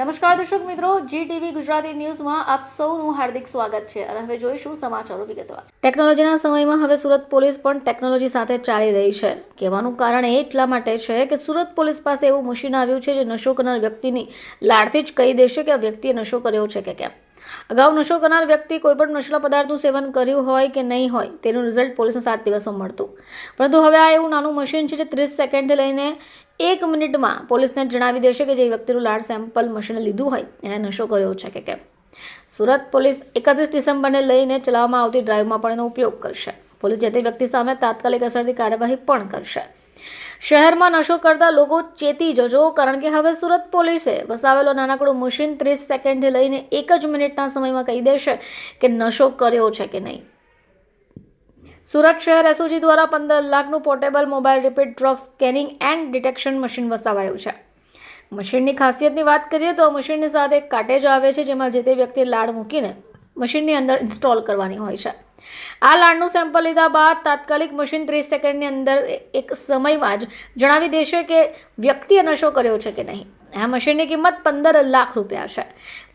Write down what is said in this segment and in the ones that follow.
નમસ્કાર દર્શક મિત્રો જી ટીવી ગુજરાતી ન્યૂઝમાં આપ સૌનું હાર્દિક સ્વાગત છે અને હવે જોઈશું સમાચારો વિગતવાર. ટેકનોલોજીના સમયમાં હવે સુરત પોલીસ પણ ટેકનોલોજી સાથે ચાલી રહી છે. કહેવાનું કારણ એટલા માટે છે કે સુરત પોલીસ પાસે એવું મશીન આવ્યું છે જે નશો કરનાર વ્યક્તિની લાડથી જ કહી દેશે કે આ વ્યક્તિએ નશો કર્યો છે કે કેમ. અગાઉ નશો કરનાર વ્યક્તિ કોઈપણ નશીલા પદાર્થનું સેવન કર્યું હોય કે નહીં હોય, તેનું રિઝલ્ટ પોલીસને સાત દિવસમાં મળતું. પરંતુ હવે આ એવું નાનું મશીન છે જે ત્રીસ સેકન્ડથી લઈને એક મિનિટમાં પોલીસને જણાવી દેશે કે જે વ્યક્તિનું લાડ સેમ્પલ મશીને લીધું હોય, એણે નશો કર્યો છે કે કેમ? સુરત પોલીસ એકત્રીસ ડિસેમ્બરને લઈને ચલાવવામાં આવતી ડ્રાઈવમાં પણ એનો ઉપયોગ કરશે. પોલીસ જે તે વ્યક્તિ સામે તાત્કાલિક અસરથી કાર્યવાહી પણ કરશે. શહેરમાં નશો કરતા લોકો ચેતી જજો, કારણ કે હવે સુરત પોલીસે વસાવેલો નાનકડું મશીન ત્રીસ સેકન્ડથી લઈને એક જ મિનિટના સમયમાં કહી દેશે કે નશો કર્યો છે કે નહીં. સુરત શહેર એસઓજી દ્વારા પંદર લાખનું portable mobile repeat drug scanning and detection machine વસાવાયું છે. મશીનની ખાસિયતની વાત કરીએ તો મશીનની સાથે એક કાટેજ આવે છે જેમાં જે તે વ્યક્તિ લાડ મૂકીને મશીનની અંદર ઇન્સ્ટોલ કરવાની હોય છે. આ લાડનું સેમ્પલ લીધા બાદ તાત્કાલિક મશીન ત્રીસ સેકન્ડની અંદર એક સમયમાં જ જણાવી દેશે કે વ્યક્તિએ નશો કર્યો છે કે નહીં. આ મશીનની કિંમત પંદર લાખ રૂપિયા છે.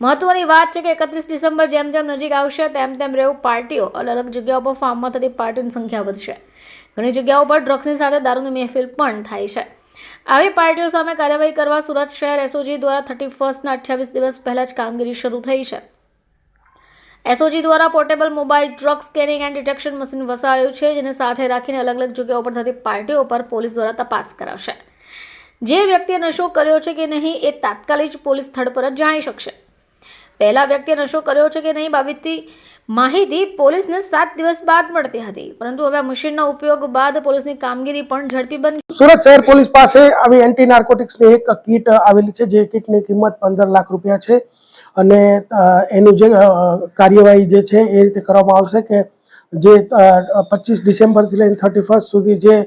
મહત્વની વાત છે કે એકત્રીસ ડિસેમ્બર જેમ જેમ નજીક આવશે, તેમ તેમ રેવ પાર્ટીઓ અલગ અલગ જગ્યાઓ પર ફાર્મમાં થતી પાર્ટીની સંખ્યા વધશે. ઘણી જગ્યાઓ પર ડ્રગ્સની સાથે દારૂની મહેફિલ પણ થાય છે. આવી પાર્ટીઓ સામે કાર્યવાહી કરવા સુરત શહેર એસઓજી દ્વારા થર્ટી ફર્સ્ટના અઠ્યાવીસ દિવસ પહેલાં જ કામગીરી શરૂ થઈ છે. એસઓજી દ્વારા portable mobile drug scanning and detection machine વસાવ્યું છે, જેને સાથે રાખીને અલગ અલગ જગ્યાઓ પર થતી પાર્ટીઓ પર પોલીસ દ્વારા તપાસ કરાશે જે વ્યક્તિએ નશો કર્યો છે કે નહીં એ તાત્કાલિક પોલીસ સ્થળ પર જ જાણી શકશે. પહેલા વ્યક્તિએ નશો કર્યો છે કે નહીં બાબતથી માહિતી પોલીસને સાત દિવસ બાદ મળતી હતી. પરંતુ હવે મશીનના ઉપયોગ બાદ પોલીસની કામગીરી પણ ઝડપી બની સુરત શહેર પોલીસ પાસે આવી એન્ટી નાર્કોટિક્સની એક કીટ આવેલી છે, જે કીટની કિંમત પંદર લાખ રૂપિયા છે. અને એનું જે કાર્યવાહી જે છે એ રીતે કરવામાં આવશે કે જે પચીસ ડિસેમ્બરથી લઈને થર્ટી ફર્સ્ટ સુધી જે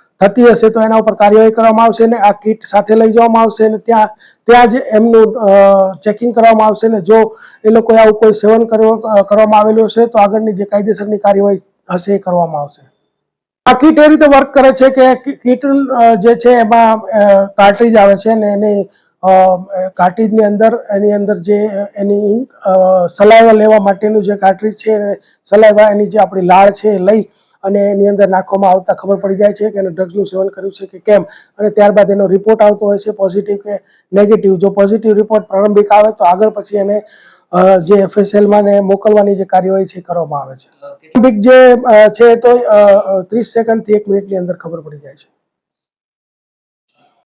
થતી હશે તો એના ઉપર કાર્યવાહી કરવામાં આવશે ને આ કીટ સાથે લઈ જવામાં આવશે અને ત્યાં ત્યાં જ એમનું ચેકિંગ કરવામાં આવશે ને જો એ લોકોએ આવું કોઈ સેવન કરવા- કરવામાં આવેલું હશે તો આગળની જે કાયદેસરની કાર્યવાહી હશે એ કરવામાં આવશે. આ કીટ એ રીતે વર્ક કરે છે કે કીટ જે છે એમાં કાર્ટ્રીજ આવે છે ને એની કાર્ટ્રીજની અંદર, એની અંદર જે, એની સલાઈવા લેવા માટેનું જે કાર્ટ્રીજ છે સલાઈવા એની જે આપણી લાળ છે એ લઈ અને એની અંદર નાખવામાં આવતા ખબર પડી જાય છે કે એને ડ્રગ્સનું સેવન કર્યું છે કે કેમ? અને ત્યારબાદ એનો રિપોર્ટ આવતો હોય છે પોઝિટિવ કે નેગેટિવ જો પોઝિટિવ રિપોર્ટ પ્રારંભિક આવે તો આગળ પછી એને જે એફએસએલમાં ને મોકલવાની જે કાર્યવાહી છે કરવામાં આવે છે. જે છે તો ત્રીસ સેકન્ડથી એક મિનિટની અંદર ખબર પડી જાય છે.